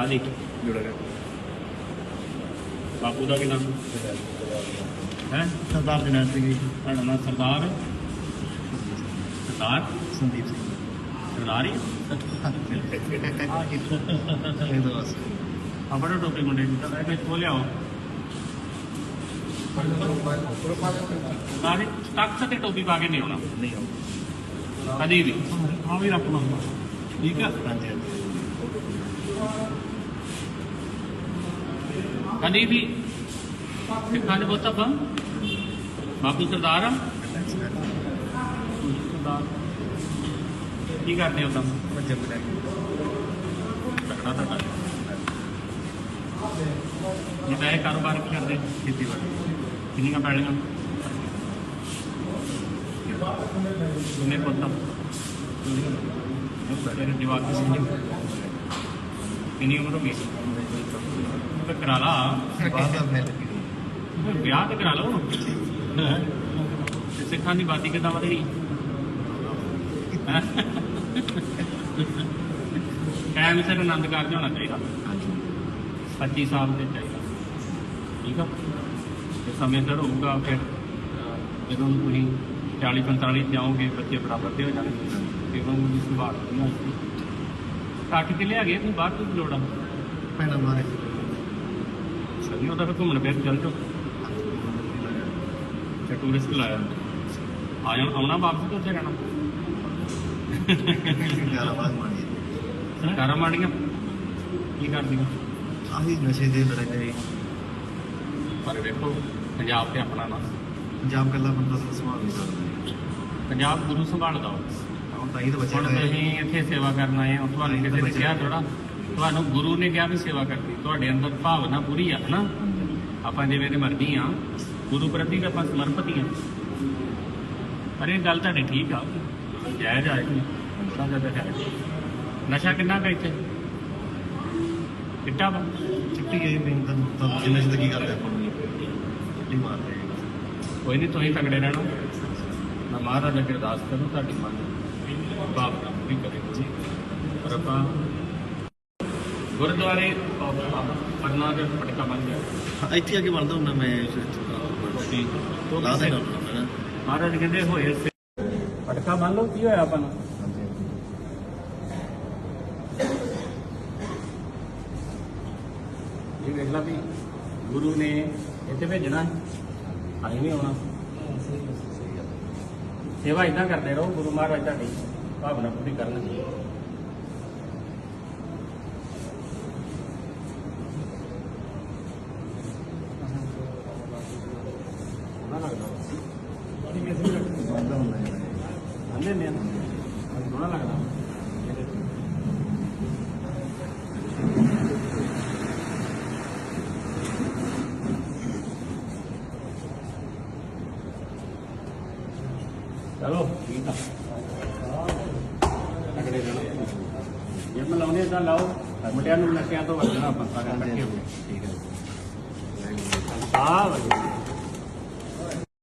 ਕਾਦੀ ਜੁੜਾ ਗਿਆ ਬਾਪੂ ਦਾ ਕੀ ਨਾਮ ਹੈ ਸਰਦਾਰ ਜਨਰਲ ਸਿੰਘ ਜੀ ਤੁਹਾਡਾ ਨਾਮ ਸਰਦਾਰ ਸਰਦਾਰ ਸੰਦੀਪ ਸਿੰਘ ਸਰਦਾਰ ਹੀ ਇਹ ਤਾਂ ਬਸ ਆ ਬੜਾ ਟੋਪੀ ਮੁੰਡੇ ਦੀ ਤਾਂ ਇਹ ਖੋਲ ਲਿਆਓ ਨਾਲੇ ਟੱਕ ਤੇ ਟੋਪੀ ਪਾ ਕੇ ਨਹੀਂ ਆਉਣਾ ਨਹੀਂ ਆਉਂਦਾ ਕਦੀ ਵੀ ਆ ਵੀ ਰੱਖ ਲਓ ਠੀਕ ਆ ਹਾਂਜੀ ਹਾਂਜੀ ਕਦੀ ਵੀ ਸਿੱਖਾਂ ਦੇ ਬਹੁਤ ਆਪਾਂ ਬਾਪੂ ਸਰਦਾਰ ਆ ਸਰਦਾਰ ਕੀ ਕਰਦੇ ਹੋ ਤਾਂ ਬੱਚੇ ਬਣਾ ਤਕੜਾ ਤਕੜਾ ਇਹ ਤਾਂ ਇਹ ਕਾਰੋਬਾਰ ਕੀ ਕਰਦੇ ਖੇਤੀਬਾੜੀ ਕਿੰਨੀਆਂ ਪੈਲੀਆਂ ਕਿੰਨੇ ਪੁੱਤ ਤੇਰੇ ਜਵਾਕ ਦੀ ਸੀ ਕਿੰਨੀ ਉਮਰ ਹੋ ਗਈ ਉਹ ਤਾਂ ਕਰਾ ਲਾ। ਬਾਅਦ ਦਾ ਮੈਂ ਲੱਗੀ ਵਿਆਹ ਤੇ ਕਰਾ ਲਓ ਤੇ ਸਿੱਖਾਂ ਦੀ ਬਾਤੀ ਕਿੱਦਾਂ ਵਧੇਗੀ ਹੈਂ? ਟਾਈਮ ਸਿਰ ਆਨੰਦ ਕਾਰਜ ਹੋਣਾ ਚਾਹੀਦਾ। ਹਾਂਜੀ। 25 ਸਾਲ ਤੇ ਚਾਹੀਦਾ। ਠੀਕ ਆ? ਤੇ ਸਮੇਂ ਸਿਰ ਹੋਊਗਾ ਫਿਰ ਜਦੋਂ ਤੁਸੀਂ 40 45 ਚ ਜਾਓਗੇ ਬੱਚੇ ਬਰਾਬਰ ਦੇ ਹੋ ਜਾਣਗੇ। ਫਿਰ ਉਹਨਾਂ ਦੀ ਸੰਭਾਲ ਕੱਟ ਕੇ ਲਿਆ ਗਏ ਤੁਸੀਂ ਬਾਹਰ ਤੋਂ ਲੋੜ ਆ। ਪਹਿਲਾਂ ਮਾਰੇ। ਸਹੀ ਉਹਦਾ ਫਿਰ ਘੁੰਮਣ ਫਿਰ ਚੱਲ ਜਾਓ। ਤੇ ਟੂਰਿਸਟ ਲਾਇਆ ਆਇਆ ਆਉਣਾ ਵਾਪਸ ਤੋਂ ਉੱਥੇ ਰਹਿਣਾ? ਸਰਕਾਰਾਂ ਮਾੜੀਆਂ? ਕੀ ਕਰਦੀਆਂ? ਆਹੀ ਨਸ਼ੇ ਦੇ ਲੜਾਈ ਦੇ ਪਰ ਵੇਖੋ ਪੰਜਾਬ ਤੇ ਆਪਣਾ ਨਾ। ਪੰਜਾਬ ਕੱਲਾ ਬੰਦਾ ਸੰਭਾਲ ਨਹੀਂ ਸਕਦਾ। ਪੰਜਾਬ ਗੁਰੂ ਸੰਭਾਲਦਾ। ਹੁਣ ਤਾਂ ਹੀ ਤਾਂ ਬੱਚੇ ਹੁਣ ਤੁਸੀਂ ਇੱਥੇ ਸੇਵਾ ਕਰਨ ਆਏ ਹੋ ਤੁਹਾਨੂੰ ਕਿਸੇ ਨੇ ਕਿਹਾ ਥੋੜਾ ਤੁਹਾਨੂੰ ਗੁਰੂ ਨੇ ਕਿਹਾ ਵੀ ਸੇਵਾ ਕਰਨੀ ਤੁਹਾਡੇ ਅੰਦਰ ਭਾਵਨਾ ਪੂਰੀ ਆ ਨਾ ਆਪਾਂ ਜਿਵੇਂ ਦੇ ਮਰਦੀ ਆ। ਗੁਰੂ ਪ੍ਰਤੀ ਤਾਂ ਆਪਾਂ ਸਮਰਪਿਤ ਹੀ ਆ। ਪਰ ਇਹ ਗੱਲ ਤੁਹਾਡੀ ਠੀਕ ਆ। ਜਾਇਜ਼ ਆ ਨਸ਼ਾ ਜ਼ਿਆਦਾ ਹੈ ਨਸ਼ਾ ਕਿੰਨਾ ਕੁ ਇੱਥੇ? ਕਿੱਟਾ ਵਾ। ਚਿੱਟੀ ਗਈ ਪਿੰਡ ਤਾਂ ਜਿੰਨੇ ਜ਼ਿੰਦਗੀ ਕਰਦੇ ਆਪਾਂ। ਚਿੱਟੀ ਮਾਰਦੇ। ਕੋਈ ਨਹੀਂ ਤੁਸੀਂ ਤਗੜੇ ਰਹਿਣਾ। ਮੈਂ ਮਹਾਰਾਜ ਅੱਗੇ ਅਰਦਾਸ ਕਰੂੰ ਤੁਹਾਡੀ ਮੰਨ ਭਾਵਨਾ ਪੂਰੀ ਕਰੇ। ਜੀ ਪਰ ਆਪਾਂ ਗੁਰਦੁਆਰੇ ਪਰਨਾ ਦੇ ਪਟਕਾ ਬਣ ਗਿਆ। ਇੱਥੇ ਆ ਕੇ ਬਣਦਾ ਹੁੰਦਾ ਮੈਂ ਜੀ। ਤੋਂ ਲਾ ਦੇਣਾ ਮਹਾਰਾਜ ਕਹਿੰਦੇ ਹੋਏ ਸੇ ਪਟਕਾ ਬੰਨ ਲਓ ਕੀ ਹੋਇਆ ਆਪਾਂ ਨੂੰ ਇਹ ਵੇਖ ਲਾ ਵੀ ਗੁਰੂ ਨੇ ਇੱਥੇ ਭੇਜਣਾ ਆਈ ਨਹੀਂ ਆਉਣਾ ਸੇਵਾ ਇਦਾਂ ਕਰਦੇ ਰਹੋ ਗੁਰੂ ਮਹਾਰਾਜ ਤੁਹਾਡੀ ਭਾਵਨਾ ਪੂਰੀ ਕਰਨਗੇ। ਨਾ ਲੱਗਦਾ ਹੁੰਦਾ ਹੈ ਅੰਨੇ ਨੇ ਸੋਹਣਾ ਲੱਗਦਾ ਚਲੋ ਠੀਕ ਆ ਅਗਲੇ ਦਿਨ ਜੇ ਮੈਂ ਲਾਉਣੇ ਤਾਂ ਲਾਓ ਮੁੰਡਿਆਂ ਨੂੰ ਨਸ਼ਿਆਂ ਤੋਂ ਬਚਣਾ ਆਪਾਂ ਸਾਰਿਆਂ ਇਕੱਠੇ ਹੋ ਠੀਕ ਹੈ ਆ ਵਧੀਆ